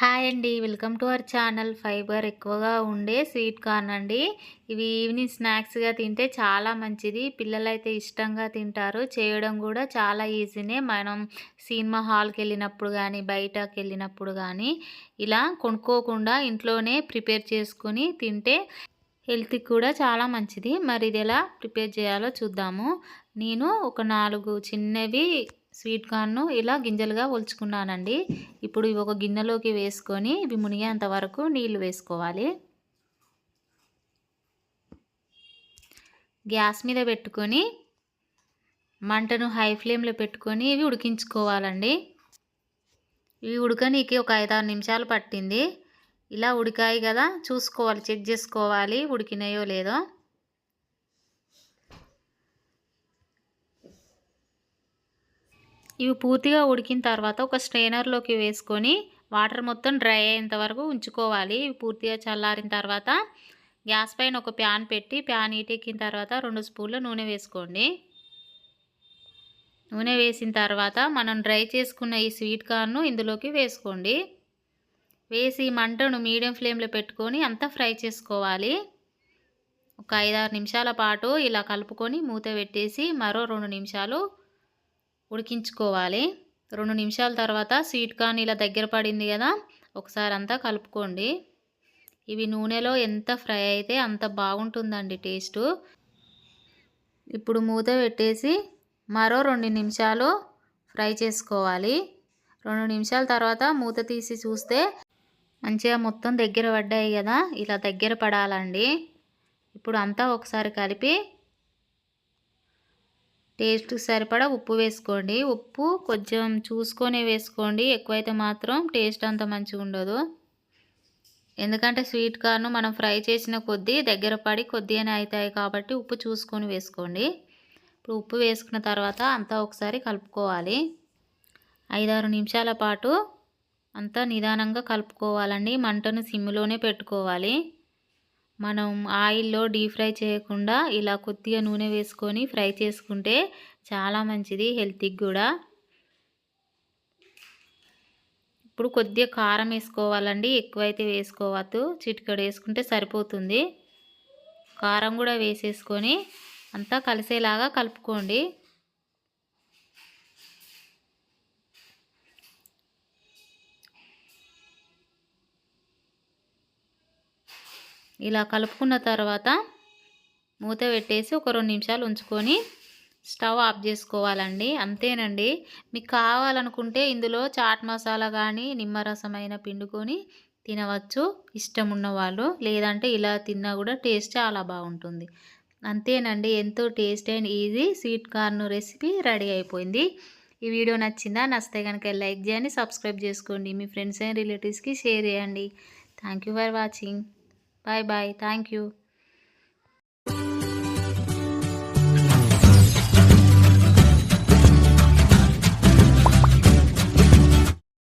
Hi అండి. Welcome to our channel. Fibre ఎక్కువగా ఉండే స్వీట్ కార్న్ అండి. ఇవి ఈవినింగ్ స్నాక్స్గా తింటే చాలా మంచిది. పిల్లలైతే ఇష్టంగా తింటారు. చేయడం కూడా చాలా ఈజీనే. మనం సినిమా హాల్కి వెళ్ళినప్పుడు కానీ బయటకు వెళ్ళినప్పుడు కానీ ఇలా కొనుక్కోకుండా ఇంట్లోనే ప్రిపేర్ చేసుకుని తింటే హెల్త్కి కూడా చాలా మంచిది. మరి ఇది ఎలా ప్రిపేర్ చేయాలో చూద్దాము. నేను ఒక నాలుగు చిన్నవి స్వీట్ కార్న్ను ఇలా గింజలుగా ఒలుచుకున్నానండి. ఇప్పుడు ఇవి ఒక గిన్నెలోకి వేసుకొని ఇవి మునిగేంత వరకు నీళ్ళు వేసుకోవాలి. గ్యాస్ మీద పెట్టుకొని మంటను హై ఫ్లేమ్లో పెట్టుకొని ఇవి ఉడికించుకోవాలండి. ఇవి ఉడకనీకి ఒక ఐదారు నిమిషాలు పట్టింది. ఇలా ఉడికాయి కదా చూసుకోవాలి చెక్ చేసుకోవాలి ఉడికినాయో లేదో. ఇవి పూర్తిగా ఉడికిన తర్వాత ఒక స్ట్రైనర్లోకి వేసుకొని వాటర్ మొత్తం డ్రై అయ్యేంత వరకు ఉంచుకోవాలి. ఇవి పూర్తిగా చల్లారిన తర్వాత గ్యాస్ పైన ఒక ప్యాన్ పెట్టి ప్యాన్ ఈటెక్కిన తర్వాత రెండు స్పూన్ల నూనె వేసుకోండి. నూనె వేసిన తర్వాత మనం డ్రై చేసుకున్న ఈ స్వీట్ కార్న్ను ఇందులోకి వేసుకోండి. వేసి మంటను మీడియం ఫ్లేమ్లో పెట్టుకొని అంతా ఫ్రై చేసుకోవాలి. ఒక ఐదారు నిమిషాల పాటు ఇలా కలుపుకొని మూత పెట్టేసి మరో రెండు నిమిషాలు ఉడికించుకోవాలి. రెండు నిమిషాల తర్వాత స్వీట్ కార్న్ ఇలా దగ్గర పడింది కదా ఒకసారి అంతా కలుపుకోండి. ఇవి నూనెలో ఎంత ఫ్రై అయితే అంత బాగుంటుందండి టేస్టు. ఇప్పుడు మూత పెట్టేసి మరో రెండు నిమిషాలు ఫ్రై చేసుకోవాలి. రెండు నిమిషాల తర్వాత మూత తీసి చూస్తే మంచిగా మొత్తం దగ్గర పడ్డాయి కదా ఇలా దగ్గర పడాలండి. ఇప్పుడు అంతా ఒకసారి కలిపి టేస్ట్ సరిపడా ఉప్పు వేసుకోండి. ఉప్పు కొంచెం చూసుకొని వేసుకోండి. ఎక్కువైతే మాత్రం టేస్ట్ అంత మంచిగా ఉండదు. ఎందుకంటే స్వీట్ కార్న్ మనం ఫ్రై చేసిన కొద్దీ దగ్గర పడి కొద్దిగానే అవుతాయి కాబట్టి ఉప్పు చూసుకొని వేసుకోండి. ఇప్పుడు ఉప్పు వేసుకున్న తర్వాత అంతా ఒకసారి కలుపుకోవాలి. ఐదారు నిమిషాల పాటు అంతా నిదానంగా కలుపుకోవాలండి. మంటను సిమ్లోనే పెట్టుకోవాలి. మనం ఆయిల్లో డీప్ ఫ్రై చేయకుండా ఇలా కొద్దిగా నూనె వేసుకొని ఫ్రై చేసుకుంటే చాలా మంచిది హెల్త్కి కూడా. ఇప్పుడు కొద్దిగా కారం వేసుకోవాలండి ఎక్కువైతే వేసుకోవద్దు. చిటికడు వేసుకుంటే సరిపోతుంది. కారం కూడా వేసేసుకొని అంతా కలిసేలాగా కలుపుకోండి. ఇలా కలుపుకున్న తర్వాత మూత పెట్టేసి ఒక రెండు నిమిషాలు ఉంచుకొని స్టవ్ ఆఫ్ చేసుకోవాలండి. అంతేనండి. మీకు కావాలనుకుంటే ఇందులో చాట్ మసాలా కానీ నిమ్మరసమైన పిండుకొని తినవచ్చు. ఇష్టం ఉన్నవాళ్ళు లేదంటే ఇలా తిన్నా కూడా టేస్ట్ చాలా బాగుంటుంది. అంతేనండి. ఎంతో taste and easy sweet corn recipe ready అయిపోయింది. ఈ వీడియో నచ్చిందా? నచ్చితే కనుక లైక్ చేయండి సబ్స్క్రైబ్ చేసుకోండి. మీ ఫ్రెండ్స్ అండ్ రిలేటివ్స్కి షేర్ చేయండి. Thank for watching. Bye bye. Thank you.